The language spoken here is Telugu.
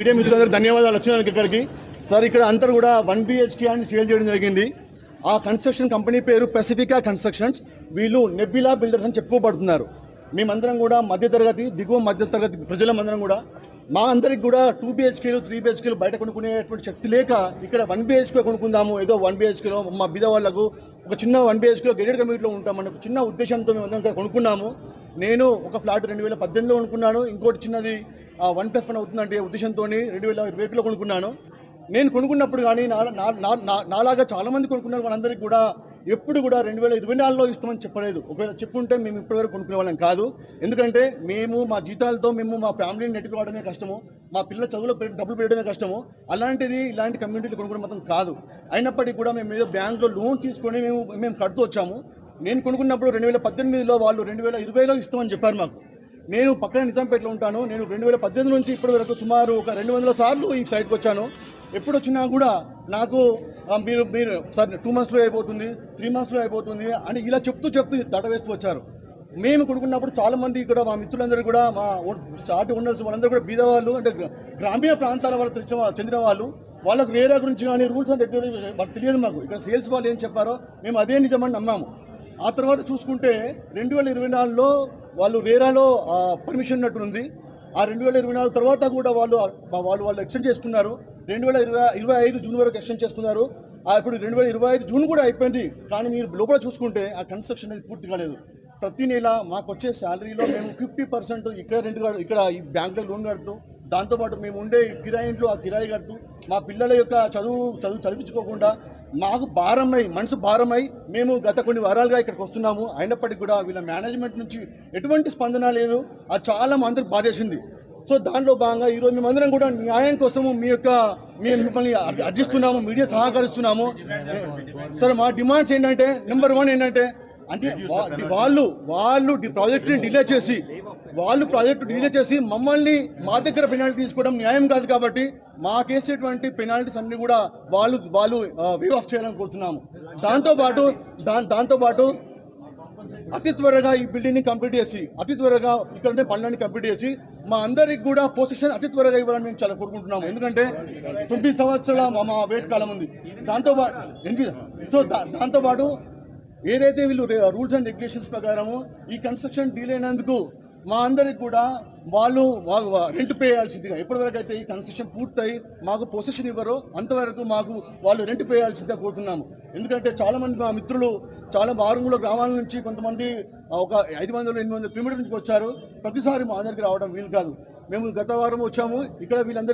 మీడియా మిత్రులందరూ ధన్యవాదాలు వచ్చినందుకు ఇక్కడికి. సార్ ఇక్కడ అంతా కూడా వన్ బిహెచ్కే అని సేల్ చేయడం జరిగింది. ఆ కన్స్ట్రక్షన్ కంపెనీ పేరు పెసిఫికా కన్స్ట్రక్షన్స్ వీళ్ళు నెబ్బిలా బిల్డర్స్ అని చెప్పుకోబడుతున్నారు. మేమందరం కూడా మధ్యతరగతి దిగువ మధ్యతరగతి ప్రజలమందరం కూడా. మా అందరికి కూడా టూ బిహెచ్కేలు త్రీ బిహెచ్కేలు బయట కొనుక్కునేటువంటి శక్తి లేక ఇక్కడ వన్ బిహెచ్కే కొనుక్కుందాము ఏదో వన్ బిహెచ్కేలో మా బిద వాళ్ళకు ఒక చిన్న వన్ బిహెచ్కేలో గెడెడ్ కమ్యూనిటీలో ఉంటామని ఒక చిన్న ఉద్దేశంతో మేము అందరం ఇక్కడ కొనుక్కున్నాము. నేను ఒక ఫ్లాట్ రెండు వేల పద్దెనిమిదిలో కొనుక్కున్నాను. ఇంకోటి చిన్నది వన్ ప్లస్ వన్ అవుతుందంటే ఉద్దేశంతో రెండు వేల ఇరవై ఒకటిలో కొనుక్కున్నాను. నేను కొనుక్కున్నప్పుడు కానీ నా నా- నా- నాలాగా చాలా మంది కొనుక్కున్నారు. వాళ్ళందరికీ కూడా ఎప్పుడు కూడా రెండు వేల ఇరవై నాలుగులో ఇస్తామని చెప్పలేదు. ఒకవేళ చెప్పుంటే మేము ఇప్పటివరకు కొనుక్కునే వాళ్ళం కాదు. ఎందుకంటే మేము మా జీతాలతో మేము మా ఫ్యామిలీని నెట్టుకోవడమే కష్టము. మా పిల్లల చదువులో డబ్బులు పెట్టడమే కష్టము. అలాంటిది ఇలాంటి కమ్యూనిటీలు కొనుక్కోవడం మాత్రం కాదు. అయినప్పటికీ కూడా మేము ఏదో బ్యాంకులో లోన్ తీసుకొని మేము మేము కడుతూ వచ్చాము. నేను కొనుక్కున్నప్పుడు రెండు వేల పద్దెనిమిదిలో వాళ్ళు రెండు వేల ఇరవైలో ఇస్తామని చెప్పారు మాకు. నేను పక్కన నిజాంపేటలో ఉంటాను. నేను రెండు వేల పద్దెనిమిది నుంచి ఇప్పటి వరకు సుమారు ఒక రెండు వందల సార్లు ఈ సైట్కి వచ్చాను. ఎప్పుడు వచ్చినా కూడా నాకు మీరు మీరు సార్ టూ మంత్స్లో అయిపోతుంది త్రీ మంత్స్లో అయిపోతుంది అని ఇలా చెప్తూ చెప్తూ తడవేస్తూ వచ్చారు. మేము కొనుక్కున్నప్పుడు చాలామంది ఇక్కడ మా మిత్రులందరూ కూడా మా చాటి ఓనర్స్ వాళ్ళందరూ కూడా బీదవాళ్ళు అంటే గ్రామీణ ప్రాంతాల వాళ్ళు తెచ్చిన చెందిన వాళ్ళు. వాళ్ళకు వేరే గురించి కానీ రూల్స్ అండ్ రెగ్యులేషన్ తెలియదు మాకు. ఇక్కడ సేల్స్ వాళ్ళు ఏం చెప్పారో మేము అదే నిజమని నమ్మాము. ఆ తర్వాత చూసుకుంటే రెండు వేల ఇరవై నాలుగులో వాళ్ళు రేరాలో పర్మిషన్ ఉన్నట్టుంది ఆ రెండు వేల ఇరవై నాలుగు తర్వాత కూడా వాళ్ళు వాళ్ళు వాళ్ళు ఎక్స్టెండ్ చేసుకున్నారు. రెండు వేల ఇరవై ఇరవై ఐదు జూన్ వరకు ఎక్స్టెండ్ చేసుకున్నారు. ఇప్పుడు రెండు వేల ఇరవై ఐదు జూన్ కూడా అయిపోయింది. కానీ మీరు లోపల చూసుకుంటే ఆ కన్స్ట్రక్షన్ అనేది పూర్తి కాలేదు. ప్రతి నెల మాకు వచ్చే శాలరీలో మేము ఫిఫ్టీ పర్సెంట్ ఇక్కడ రెండు ఇక్కడ ఈ బ్యాంకులో లోన్ కడుతూ దాంతోపాటు మేము ఉండే కిరాయి ఇంట్లో ఆ కిరాయి కడుతూ మా పిల్లల యొక్క చదువు చదువు చదివించుకోకుండా మాకు భారమై మనసు భారమై మేము గత కొన్ని వారాలుగా ఇక్కడికి వస్తున్నాము. అయినప్పటికీ కూడా వీళ్ళ మేనేజ్మెంట్ నుంచి ఎటువంటి స్పందన లేదు. అది చాలా మందరికి బాధేసింది సో దాంట్లో భాగంగా ఈరోజు మేమందరం కూడా న్యాయం కోసము మీ యొక్క మేము మిమ్మల్ని అర్జిస్తున్నాము మీడియా సహకరిస్తున్నాము. సరే మా డిమాండ్స్ ఏంటంటే నెంబర్ వన్ ఏంటంటే అంటే వాళ్ళు వాళ్ళు ప్రాజెక్ట్ని డిలే చేసి వాళ్ళు ప్రాజెక్టు డిలే చేసి మమ్మల్ని మా దగ్గర పెనాల్టీ తీసుకోవడం న్యాయం కాదు కాబట్టి మాకేసేటువంటి పెనాల్టీస్ అన్ని కూడా వాళ్ళు వాళ్ళు వేవ్ ఆఫ్ చేయాలని కోరుతున్నాము. దాంతోపాటు దా దాంతోపాటు అతి త్వరగా ఈ బిల్డింగ్ని కంప్లీట్ చేసి అతి త్వరగా ఇక్కడ పనులన్నీ కంప్లీట్ చేసి మా అందరికి కూడా పొజిషన్ అతి త్వరగా ఇవ్వాలని మేము చాలా కోరుకుంటున్నాము. ఎందుకంటే తొమ్మిది సంవత్సరాల మా- మా వెయిట్ కాలం ఉంది. దాంతోపాటు సో దాంతోపాటు ఏదైతే వీళ్ళు రూల్స్ అండ్ రెగ్యులేషన్స్ ప్రకారము ఈ కన్స్ట్రక్షన్ డీల్ అయినందుకు మా అందరికి కూడా వాళ్ళు రెంట్ పే చేయాల్సిందిగా. ఎప్పటివరకు అయితే ఈ కన్స్ట్రక్షన్ పూర్తయి మాకు పొజిషన్ ఇవ్వరో. అంతవరకు మాకు వాళ్ళు రెంట్ పే చేయాల్సిందిగా కోరుతున్నాము. ఎందుకంటే చాలామంది మా మిత్రులు చాలా ఆరుమూల గ్రామాల నుంచి కొంతమంది ఒక ఐదు వందల ఎనిమిది వందల కిలోమీటర్ల నుంచి వచ్చారు. ప్రతిసారి మా అందరికి రావడం వీలు కాదు. మేము గత వారం వచ్చాము. ఇక్కడ వీళ్ళందరూ